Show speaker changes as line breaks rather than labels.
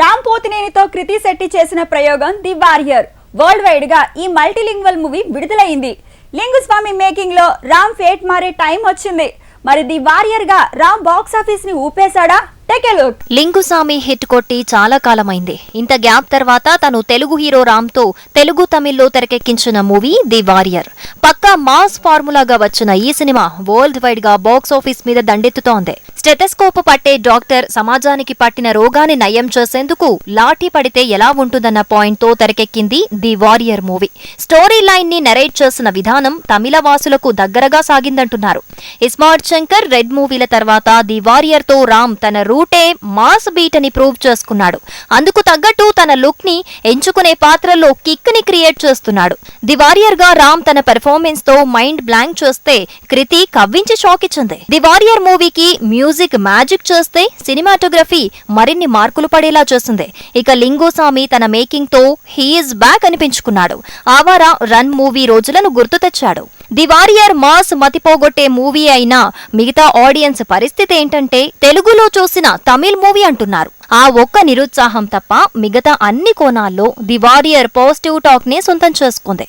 రామ్ పోతినేనితో కృతి శెట్టి చేసిన ప్రయోగం the warrior. World వైడ్గా ఈ మల్టీలింగ్వల్ మూవీ విడుదలైంది. లింగుస్వామి మేకింగ్లో రామ్ ఫేట్ మారే టైం వచ్చింది. మరి ది వారియర్గా రామ్ బాక్స్ ఆఫీస్ని ఊపేశాడా? Take a look
Lingusamy hit కొట్టి చాలా కాలమైంది. ఇంత గ్యాప్ తర్వాత తను తెలుగు హీరో రామ్తో తెలుగు తమిళ్ళో తెరకెక్కించిన మూవీ ది వారియర్. పక్కా మాస్ ఫార్ములాగా వచ్చిన ఈ సినిమా వరల్డ్ వైడ్గా బాక్స్ ఆఫీస్ మీద దండెత్తుతోంది. స్టెటస్కోప్ పట్టే డాక్టర్ సమాజానికి పట్టిన రోగాన్ని నయం చేసేందుకు లాఠీ పడితే ఎలా ఉంటుందన్న పాయింట్తో తెరకెక్కింది ది వారియర్ మూవీ. స్టోరీ లైన్ని నెరేట్ చేసిన విధానం తమిళ వాసులకు దగ్గరగా సాగిందంటున్నారు. ఇస్మార్ట్ శంకర్ రెడ్ మూవీల తర్వాత ది వారియర్తో రామ్ తన రూటే మాస్ బీట్ అని ప్రూవ్ చేసుకున్నాడు. అందుకు తగ్గట్టు తన లుక్ని ఎంచుకునే పాత్రలో కిక్ని క్రియేట్ చేస్తున్నాడు. ది వారియర్గా రామ్ తన పెర్ఫార్మెన్స్తో మైండ్ బ్లాంక్ చేస్తే కృతి కవ్వించి షాక్ ఇచ్చింది. ది వారియర్ మూవీకి మ్యూజిక్ మ్యాజిక్ చేస్తే సినిమాటోగ్రఫీ మరిన్ని మార్కులు పడేలా చేసింది ఇక లింగోస్వామి తన మేకింగ్తో హీఈస్ బ్యాక్ అనిపించుకున్నాడు. ఆవారా రన్ మూవీ రోజులను గుర్తు తెచ్చాడు. ది వారియర్ మాస్ మతిపోగొట్టే మూవీ అయినా మిగతా ఆడియన్స్ పరిస్థితి ఏంటంటే తెలుగులో చూసిన తమిళ్ మూవీ అంటున్నారు. ఆ ఒక్క నిరుత్సాహం తప్ప మిగతా అన్ని కోణాల్లో ది వారియర్ పాజిటివ్ టాక్ని సొంతం చేసుకుంది.